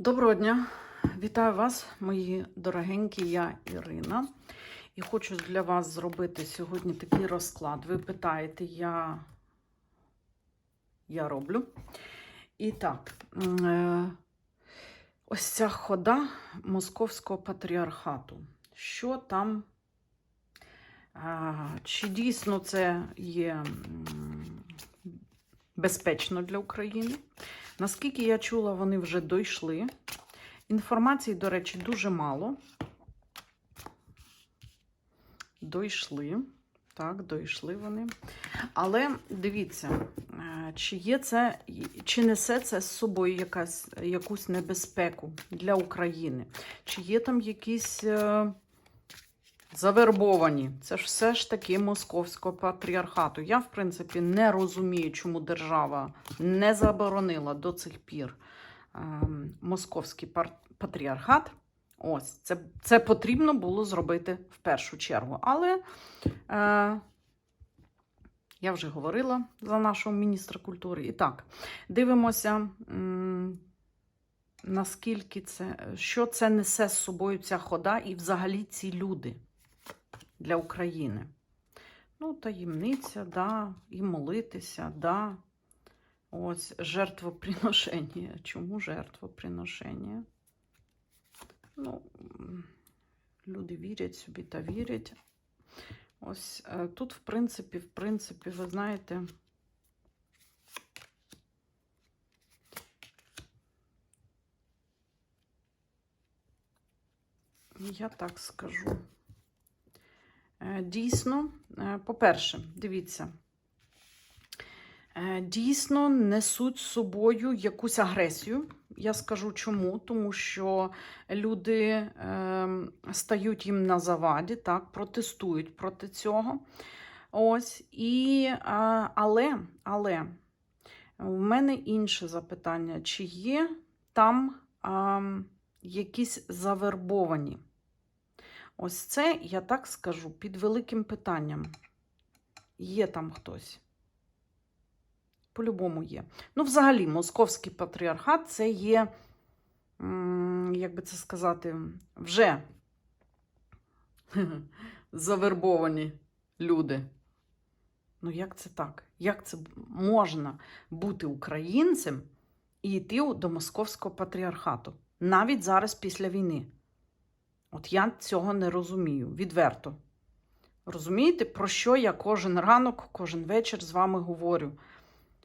Доброго дня! Вітаю вас, мої дорогенькі, я Ірина. І хочу для вас зробити сьогодні такий розклад. Ви питаєте, я, я роблю. І так, е, ось ця хода Московського патріархату. Що там? Чи дійсно це є безпечно для України? Наскільки я чула, вони вже дійшли. Інформації, до речі, дуже мало. Дійшли. Так, дійшли вони. Але дивіться, е, чи є це, чи несе це з собою якась, якусь небезпеку для України? Чи є там якісь е, завербовані? Це ж все ж таки московського патріархату. Я, в принципі, не розумію, чому держава не заборонила до цих пір е, московський патріархат. Ось, це, це потрібно було зробити в першу чергу. Але е, я вже говорила за нашого міністра культури. І так, дивимося, м, наскільки це, що це несе з собою ця хода і взагалі ці люди для України. Ну, таємниця, да, і молитися, да. Ось жертвоприношення. Чому жертвоприношення? Ну, люди вірять собі та вірять. Ось е, тут, в принципі, в принципі, ви знаєте. Я так скажу. Е, Дійсно, е, по-перше, дивіться, е, дійсно несуть з собою якусь агресію. Я скажу чому, тому що люди е, стають їм на заваді, так, протестують проти цього. Ось, і, але, але в мене інше запитання: чи є там е, якісь завербовані? Ось це, я так скажу, під великим питанням. Є там хтось. По-любому є. Ну, взагалі, московський патріархат це є, як би це сказати, вже завербовані люди. Ну, як це так? Як це можна бути українцем і йти до московського патріархату? Навіть зараз після війни. От я цього не розумію, відверто. Розумієте, про що я кожен ранок, кожен вечір з вами говорю?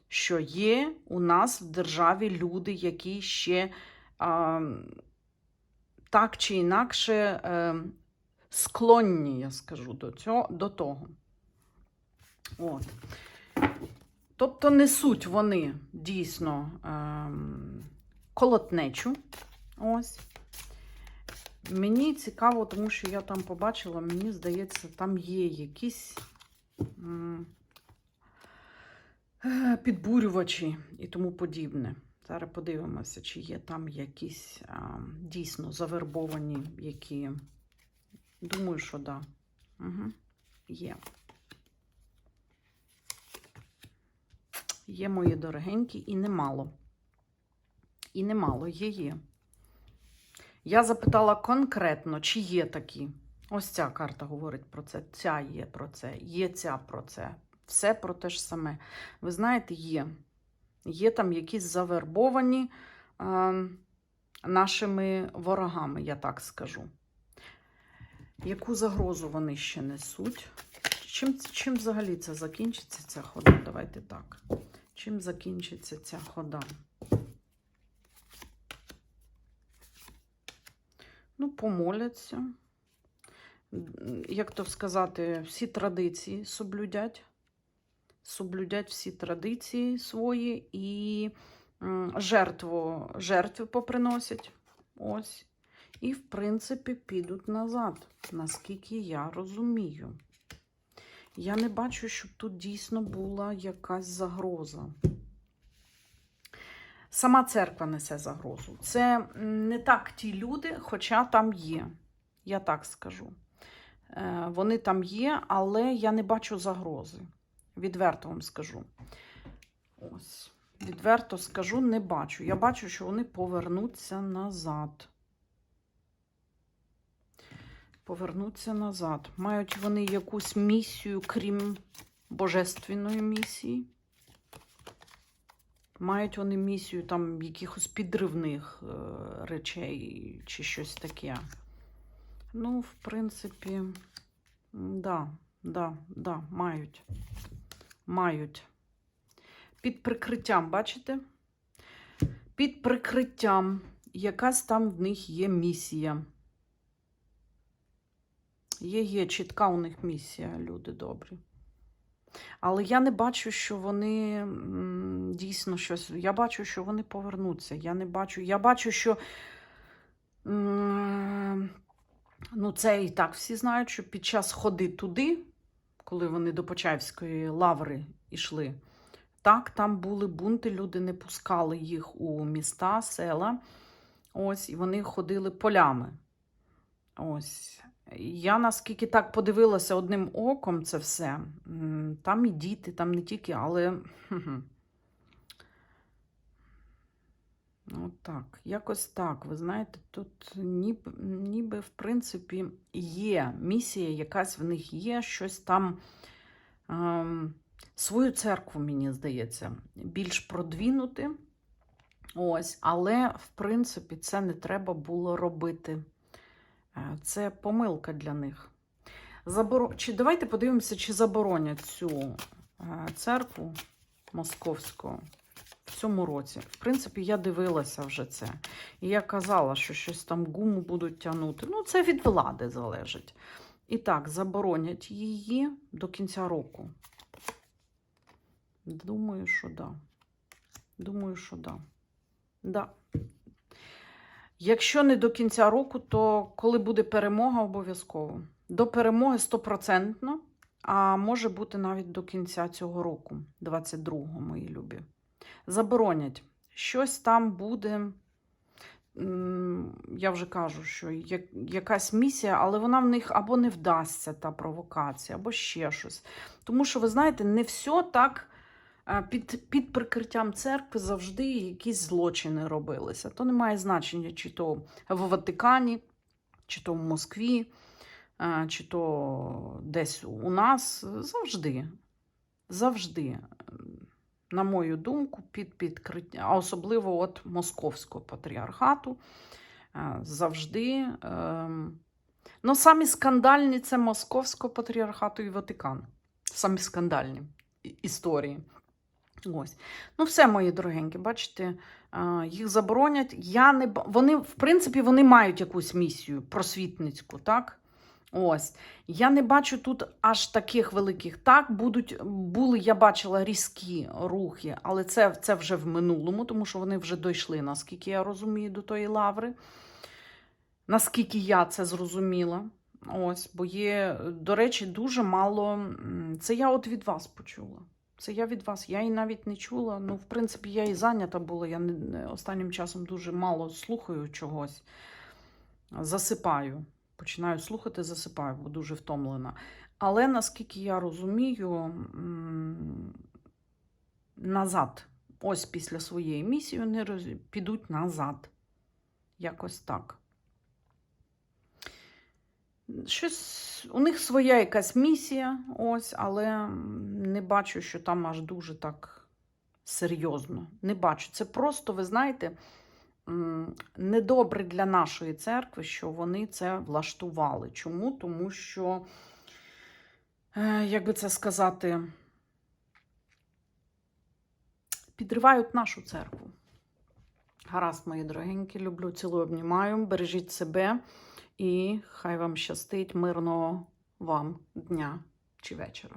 Що є у нас в державі люди, які ще а, так чи інакше е, склонні, я скажу, до, цього, до того. От. Тобто несуть вони дійсно ем, колотнечу. Ось. Мені цікаво, тому що я там побачила, мені здається, там є якісь е, підбурювачі і тому подібне. Зараз подивимося, чи є там якісь а, дійсно завербовані, які. Думаю, що. Да. Угу. Є. Є мої дорогенькі, і немало. І немало є є. Я запитала конкретно, чи є такі. Ось ця карта говорить про це, ця є про це, є ця про це. Все про те ж саме. Ви знаєте, є. Є там якісь завербовані е, нашими ворогами, я так скажу. Яку загрозу вони ще несуть? Чим, чим взагалі це закінчиться, ця хода? Давайте так. Чим закінчиться ця хода? Ну, помоляться. Як то сказати, всі традиції соблюдять. Соблюдять всі традиції свої і жертву, жертви поприносять. Ось. І, в принципі, підуть назад, наскільки я розумію. Я не бачу, щоб тут дійсно була якась загроза. Сама церква несе загрозу. Це не так ті люди, хоча там є. Я так скажу. Е, Вони там є, але я не бачу загрози. Відверто вам скажу. Ось. Відверто скажу, не бачу. Я бачу, що вони повернуться назад. Повернуться назад. Мають вони якусь місію, крім божественної місії. Мають вони місію там якихось підривних е, речей чи щось таке. Ну, в принципі, да, да, да, мають. Мають. Під прикриттям, бачите? Під прикриттям. Якась там в них є місія. Є, є чітка у них місія, люди добрі. Але я не бачу, що вони дійсно щось. Я бачу, що вони повернуться. Я не бачу. Я бачу, що. Ну, це і так всі знають, що під час ходи туди, коли вони до Почаївської лаври йшли, так, там були бунти, люди не пускали їх у міста, села. Ось, і вони ходили полями. Ось. Я наскільки так подивилася одним оком це все. Там і діти, там не тільки, але. хе-хе. От так, якось так. Ви знаєте, тут ніби, ніби в принципі є місія, якась в них є, щось там. Ем, свою церкву, мені здається, більш продвинути. Ось, але, в принципі, це не треба було робити. Це помилка для них. Заборо... Чи давайте подивимося, чи заборонять цю церкву московську в цьому році. В принципі, я дивилася вже це. І я казала, що щось там гуму будуть тягнути. Ну, це від влади залежить. І так, заборонять її до кінця року. Думаю, що да. Думаю, що да. Да. Якщо не до кінця року, то коли буде перемога, обов'язково. До перемоги стопроцентно, а може бути навіть до кінця цього року, 22-го, мої любі. Заборонять. Щось там буде. Я вже кажу, що якась місія, але вона в них або не вдасться, та провокація, або ще щось. Тому що, ви знаєте, не все так під, під прикриттям церкви завжди якісь злочини робилися. То не має значення, чи то в Ватикані, чи то в Москві, чи то десь у нас. Завжди. Завжди. На мою думку, під підкриття, а особливо от Московського патріархату, завжди. ем, Ну, самі скандальні це Московського патріархату і Ватикан. Самі скандальні історії. Ось. Ну, все, мої дорогенькі, бачите, їх заборонять. Я не... Вони, в принципі, вони мають якусь місію просвітницьку, так? Ось. Я не бачу тут аж таких великих. Так, будуть, були, я бачила різкі рухи, але це, це вже в минулому, тому що вони вже дійшли, наскільки я розумію, до тої лаври. Наскільки я це зрозуміла. Ось, бо є, до речі, дуже мало. Це я от від вас почула. Це я від вас. Я і навіть не чула. Ну, в принципі, я і зайнята була. Я останнім часом дуже мало слухаю чогось. Засипаю. Починаю слухати, засипаю, бо дуже втомлена. Але наскільки я розумію, назад, ось після своєї місії, вони роз- підуть назад. Якось так. Щось у них своя якась місія, ось, але не бачу, що там аж дуже так серйозно. Не бачу. Це просто, ви знаєте, недобре для нашої церкви, що вони це влаштували. Чому? Тому що, е, як би це сказати, підривають нашу церкву. Гаразд, мої дорогенькі, люблю, цілую, обнімаю. Бережіть себе і хай вам щастить мирного вам дня чи вечора.